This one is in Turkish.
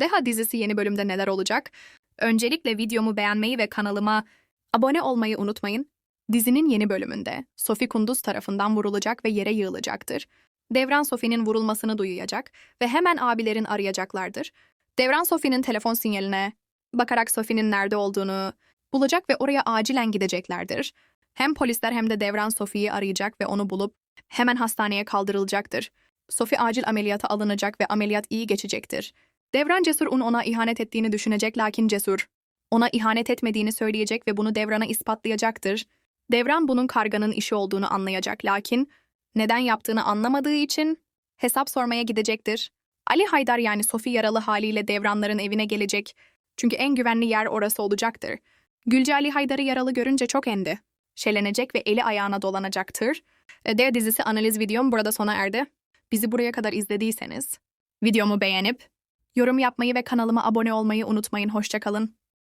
Deha dizisi yeni bölümde neler olacak? Öncelikle videomu beğenmeyi ve kanalıma abone olmayı unutmayın. Dizinin yeni bölümünde Sophie Kunduz tarafından vurulacak ve yere yığılacaktır. Devran Sophie'nin vurulmasını duyacak ve hemen abilerin arayacaklardır. Devran Sophie'nin telefon sinyaline bakarak Sophie'nin nerede olduğunu bulacak ve oraya acilen gideceklerdir. Hem polisler hem de Devran Sophie'yi arayacak ve onu bulup hemen hastaneye kaldırılacaktır. Sophie acil ameliyata alınacak ve ameliyat iyi geçecektir. Devran Cesur'un ona ihanet ettiğini düşünecek lakin Cesur ona ihanet etmediğini söyleyecek ve bunu Devran'a ispatlayacaktır. Devran bunun karganın işi olduğunu anlayacak lakin neden yaptığını anlamadığı için hesap sormaya gidecektir. Ali Haydar yani Sofi yaralı haliyle Devranların evine gelecek. Çünkü en güvenli yer orası olacaktır. Gülce Ali Haydar'ı yaralı görünce çok endi. Şelenecek ve eli ayağına dolanacaktır. E, Dev dizisi analiz videom burada sona erdi. Bizi buraya kadar izlediyseniz videomu beğenip yorum yapmayı ve kanalıma abone olmayı unutmayın. Hoşçakalın.